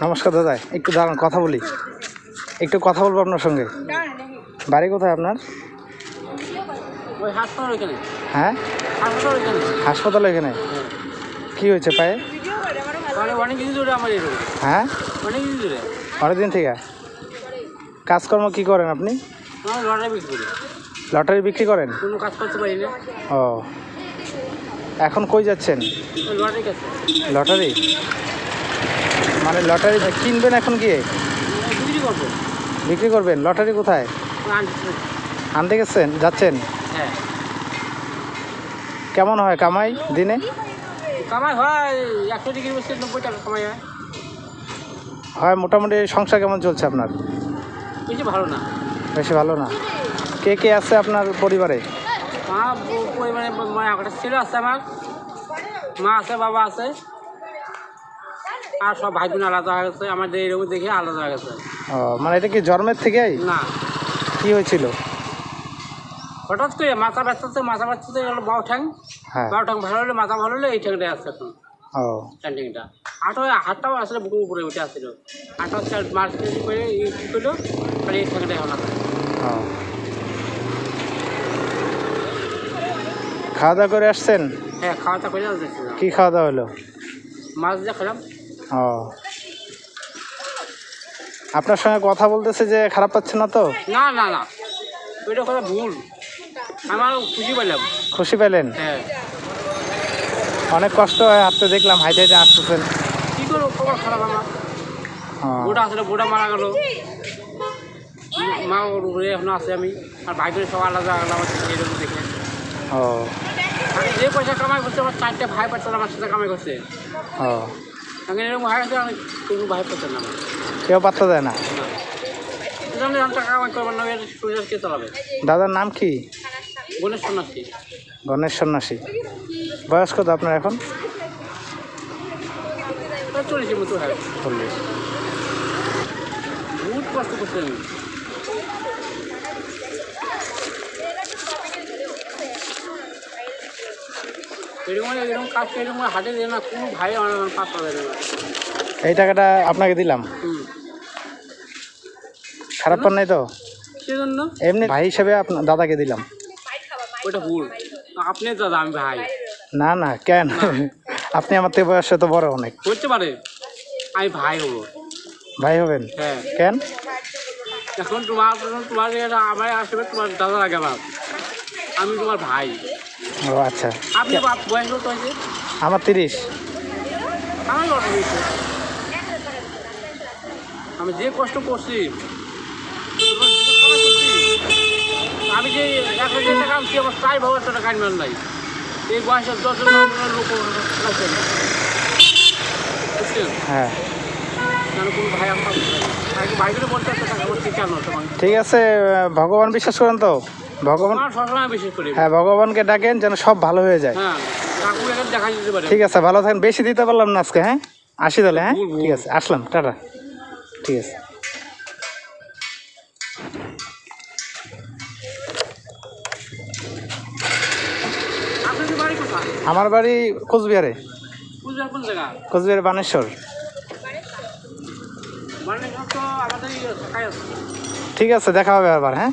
নমস্কার দাদা একটু দাঁড়ান কথা বলি। একটু কথা বলব আপনার সঙ্গে। বাড়ি কোথায় আপনার? হ্যাঁ? হাসপাতাল এখানে কি হয়েছে পায়ে? হ্যাঁ? অনেকদিন থেকে? কাজকর্ম কি করেন আপনি? লটারি বিক্রি করেন? ও। এখন কই যাচ্ছেন? লটারি? মানে লটারি কিনবেন এখন গিয়ে? বিক্রি করব বিক্রি করবেন? লটারি কোথায়? আনতে- গেছেন? যাচ্ছেন? কেমন হয় কামাই দিনে? কামাই হয় একশো ডিগ্রি বসে নব্বই টাকা কামাই হয়। হয় মোটামুটি সংসার কেমন চলছে আপনার? বেশি ভালো না। বেশি ভালো না। কে কে আছে আপনার পরিবারে? মা পরিবারে মা একটা ছেলে আছে আমার। মা আছে বাবা আছে। আর সব ভাই বোন আলাদা হয়ে গেছে আমাদের এরকম দেখে আলাদা হয়ে গেছে। ও মানে এটা কি জন্মের থেকেই? না। কি হয়েছিল? হঠাৎ করে মাথা ব্যস্তাতে মাথা ব্যস্তাতে গেলো বাউ ঠ্যাং। হ্যাঁ। বাউ ঠ্যাং ভালো হলে মাথা ভালো হলে এই ঠ্যাংটা আসছে এখন। ও। স্ট্যান্ডিংটা হাঁটা হাতটাও আসলে বুকুর উপরে উঠে আসছিল। হাঁটা মার্চ করে কী করল আর এই ঠ্যাংটা এখন খাওয়া দাওয়া করে আসছেন? হ্যাঁ খাওয়া দাওয়া করে দেখছিলাম কি খাওয়া দাওয়া হলো? মাছ দিয়ে খেলাম। ও। আপনার সঙ্গে কথা বলতেছে যে খারাপ পাচ্ছে না তো? না না না। ওইটা কথা ভুল। আমার খুশি পেলাম। খুশি পেলেন? হ্যাঁ। অনেক কষ্ট হয় হাঁটতে দেখলাম হাইটে হাইটে আসতেছেন। কী করব খবর খারাপ আমার। বোটা আসলে বোটা মারা গেল। মা ওর উপরে এখন আছে আমি। আর ভাই বোনের সব আলাদা আলাদা আমার এরকম দেখে ও। আমি যে পয়সা কামাই করছে আমার চারটে ভাই পাচ্ছে আমার সাথে কামাই করছে। ও। কোনো না। কেউ পাত্তা দেয় না? দাদার নাম কি? গণেশ সন্ন্যাসী। গণেশ সন্ন্যাসী। বয়স কত আপনার এখন? চল্লিশের মতো হয়। চল্লিশ। বহুত কষ্ট করছি এরকম এরকম কাজ এরকম হাটে দেয় না কোনো ভাই আমার আমার পাঁচ পাবে না। এই টাকাটা আপনাকে দিলাম। খারাপ পান নাই তো? সেজন্য? এমনি ভাই হিসেবে আপনার দাদাকে দিলাম। ভুল। আপনি দাদা আমি ভাই। না না কেন? আপনি আমার থেকে বয়সে তো বড় অনেক। হতে পারে। আমি ভাই হব। ভাই হবেন? হ্যাঁ। কেন? এখন তোমার তোমার আমার আসবে তোমার দাদা লাগে আমার। আমি তোমার ভাই। ও আচ্ছা। আপনি বাপ বয়স কত হয়েছে? আমার তিরিশ। আমার আমি যে কষ্ট করছি আমি যে এক হাজার টাকা আমার চাই ভাবে একটা টাকা নাই। এই বয়সের দশজন লোক বুঝছেন? হ্যাঁ। ঠিক আছে ভগবান বিশ্বাস করেন তো। ভগবান হ্যাঁ ভগবানকে ডাকেন যেন সব ভালো হয়ে যায়। হ্যাঁ ঠিক আছে ভালো থাকেন। বেশি দিতে পারলাম না আজকে হ্যাঁ? আসি তাহলে হ্যাঁ। ঠিক আছে আসলাম টাটা। ঠিক আছে। আমার বাড়ি কোচবিহারে। পূজার কোন জায়গা? কোচবিহারে বানেশ্বর। ঠিক আছে দেখা হবে আবার হ্যাঁ?